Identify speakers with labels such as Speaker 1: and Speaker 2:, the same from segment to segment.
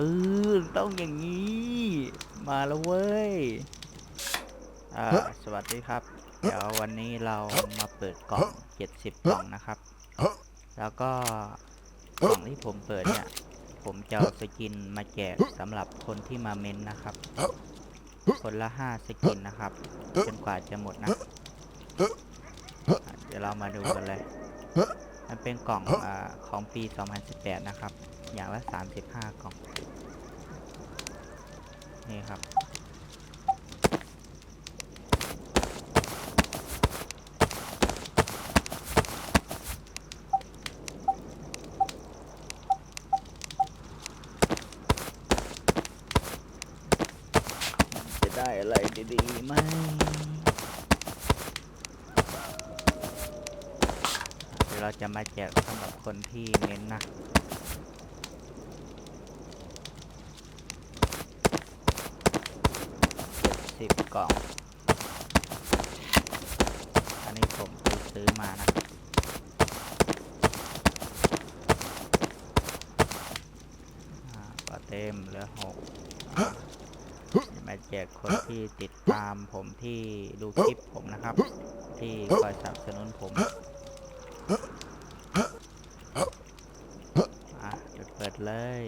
Speaker 1: ออต้องอย่างนี้ มาแล้วเว้ยอ่าสวัสดีครับ เดี๋ยววันนี้เรามาเปิดกล่อง70กล่องนะครับ แล้วก็กล่องที่ผมเปิดเนี่ย ผมจะเอาสกินมาแจกสำหรับคนที่มาเม้นนะครับ คนละ5สกินนะครับจนกว่าจะหมดนะอะเดี๋ยวเรามาดูกันเลย มันเป็นกล่องอาของปี 2018 นะครับ อย่างละ35กล่อง นี่ครับ จะได้อะไรดีๆไหมเดี๋ยวเราจะมาแจกสำหรับคนที่เน้นนะเจ็ด สิบกล่อง อันนี้ผมไปซื้อมานะอ่าก็เต็มเหลือหกมาแจกคนที่ติดตามผมที่ดูคลิปผมนะครับ ที่คอยสนับสนุนผมอะเดี๋ยวเปิดเลย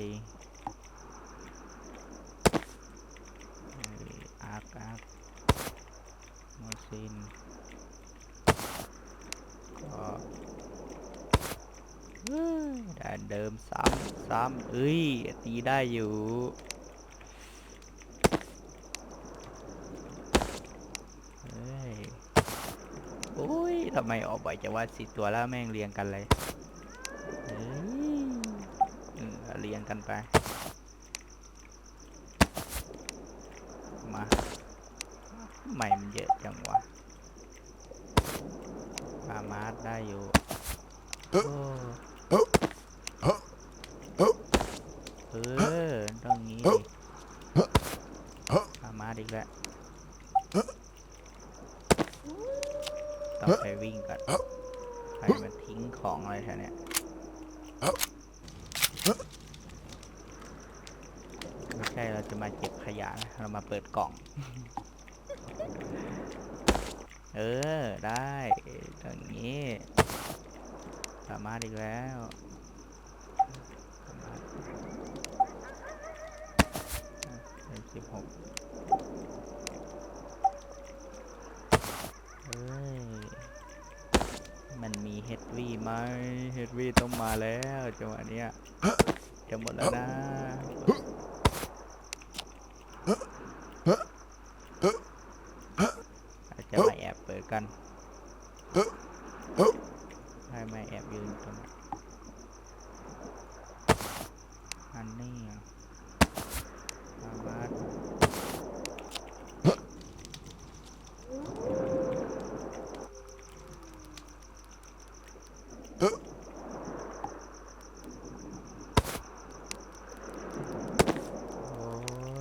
Speaker 1: เอ้ย อาร์คอาร์คโมซินก็เฮ้ยด่านเดิมซ้ำซ้ำเอ้ย ตีได้อยู่เฮ้ยโอ้ยทำไมออกบ่อยจะว่าสิตัวแล้วแม่งเรียงกันเลยเฮ้ยเรียงกันไป มา ใหม่มันเยอะจังวะปามาร์ได้อยู่โอ้เออต้องงี้ดิปามาร์อีกแล้วต้องไปวิ่งก่อนใครมันทิ้งของอะไรแถวเนี้ยไม่ใช่เราจะมาเก็บขยะนะเรามาเปิดกล่อง เออ ได้อย่างนี้สามารถอีกแล้วสิบหกเอ้ย มันมีเฮดวีไหมเฮดวีต้องมาแล้วจังหวะเนี้ยจะหมดแล้วนะ อาจจะมาแอบเปิด กันให้มาแอบยืนตรงนี้อันนี้อะสามารถโอ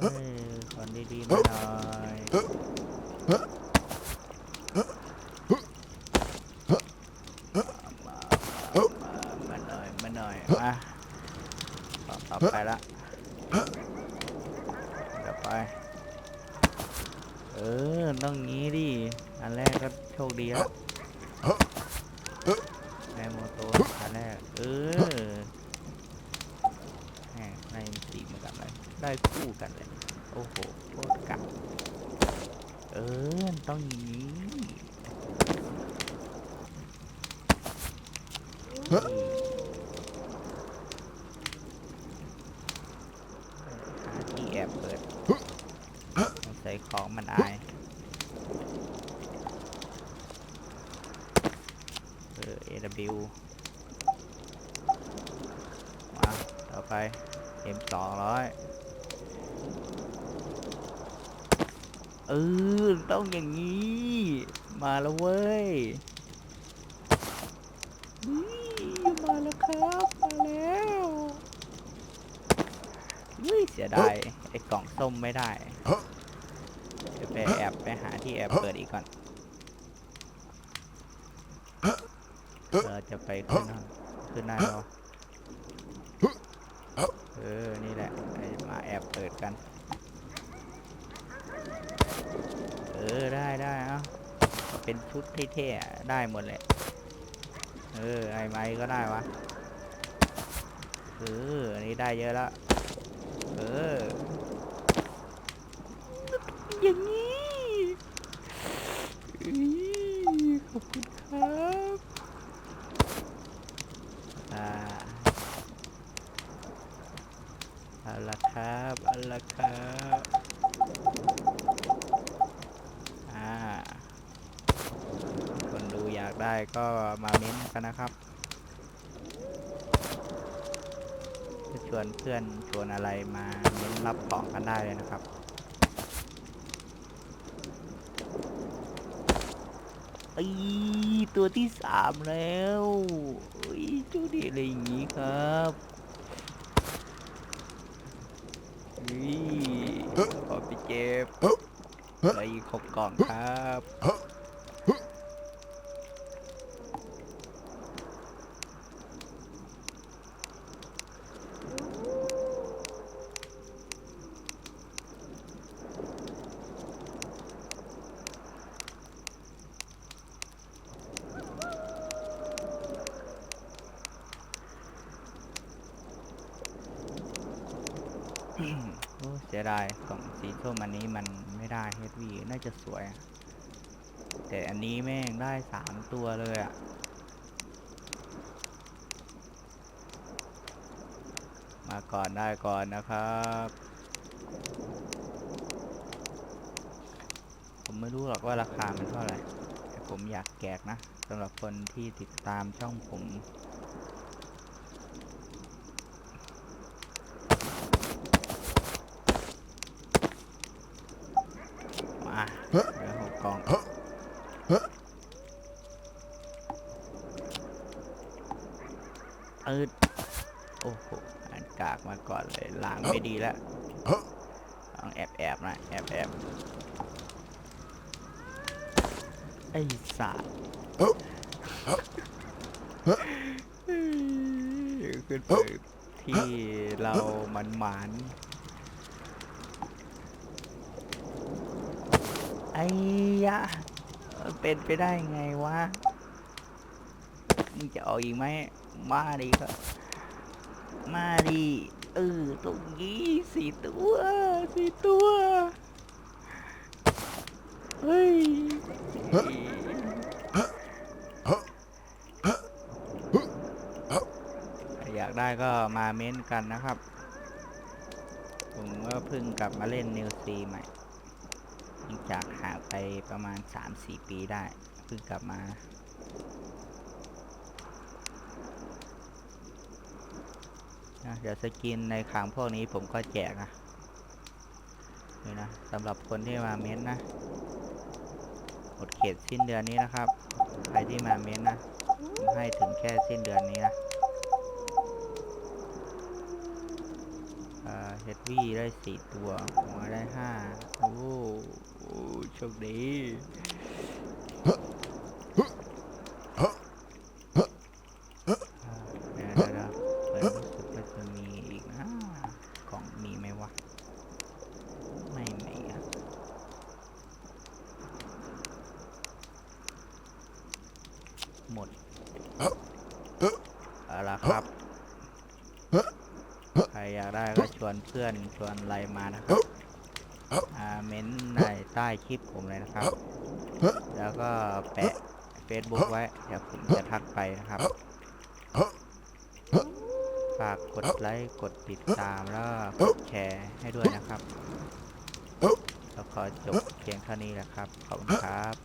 Speaker 1: ้ยคนดีๆมาหน่อยมามามามาหน่อยมาหน่อยมาต่อต่อไปละเดี๋ยวไป เออ ต้องงี้ดิ อันแรกก็โชคดีแล้วแมโมโตอันแรก เออแหมในสีเหมือนกันเลย ได้คู่กันเลย โอ้โหโคตรกัดเออ ต้องงี้หาที่แอบเปิดใส่ ของมันอายเออ AW มา ต่อไป M สองร้อยเออ ต้องอย่างนี้ มาแล้วเว้ยนี่มาแล้วครับ มาแล้วอุ้ยเสียดาย ไอ้กล่องส้มไม่ได้ เดี๋ยวไปแอบไปหาที่แอบเปิดอีกก่อนเราจะไปขึ้นห้องขึ้นได้เหรอเออ นี่แหละไอ้อบเปิดกัน เออ ได้ได้เอ้าเป็นชุดเท่ๆอะได้หมดเลยเออ ไอ้ไม้ก็ได้วะ เออ อันนี้ได้เยอะแล้ว เออ อย่างนี้อุ๊ยขอบคุณครับ อ่าเอาละครับเอาละครับ อ่า คนดูอยาก ได้ก็มาเม้นต์กันนะครับจะชวนเพื่อนชวนอะไรมาเม้นต์รับของกันได้เลยนะครับอีตัวที่สามแล้วอีตัวนี้อะไรอย่างงี้ครับอีขอไปเก็บไปขบกล่องครับ โอ้เสียดายกล่องสีส้มอันนี้มันไม่ได้เฮดวีน่าจะสวย แต่อันนี้แม่งได้สามตัวเลยอะมาก่อนได้ก่อนนะครับผมไม่รู้หรอกว่าราคามันเท่าไหร่ แต่ผมอยากแกกนะสำหรับคนที่ติดตามช่องผม มาแล้วห กกล่องเออโอ้โหอ่านกากมาก่อนเลยล้างไม่ดีแล้วต้องแอบแอบๆนะแอบแอบไอ้สัตว์ขึ้นไปที่เรามันหมานๆไอ้ยะ เป็นไปได้ไงวะมึงจะเอาอีกไหมมาดิครับ มาดิเออตรงนี้สี่ตัวสี่ตัวเฮ้ยอยากได้ก็มาเม้นกันนะครับ ผมก็เพิ่งกลับมาเล่นนิวซีใหม่ จากหาไปประมาณ 3-4 ปีได้ เพิ่งกลับมา เดี๋ยวสกินในขังพวกนี้ผมก็แจกนะนี่นะสำหรับคนที่มาเม้นนะหมดเขตสิ้นเดือนนี้นะครับ ใครที่มาเม้นนะ ให้ถึงแค่สิ้นเดือนนี้นะ เฮดวี่ได้สี่ตัวหัวได้ห้าโอ้โอ้โชคดีเดี๋ยวเดี๋ยวเดี๋ยวจะมีอีกนะกล่องมีไหมวะไม่มีหมดเอาละครับ ใครอยากได้ก็ช วนเพื่อนชวนอะไรมานะครับอ่าเม้นต์ในใต้คลิปผมเลยนะครับ แล้วก็แปะ Facebook ไว้ เดี๋ยวผมจะทักไปนะครับฝากกดไลค์กดติดตามแล้วกดแชร์ให้ด้วยนะครับแล้วขอจบเพียงเท่านี้แหละครับ ขอบคุณครับ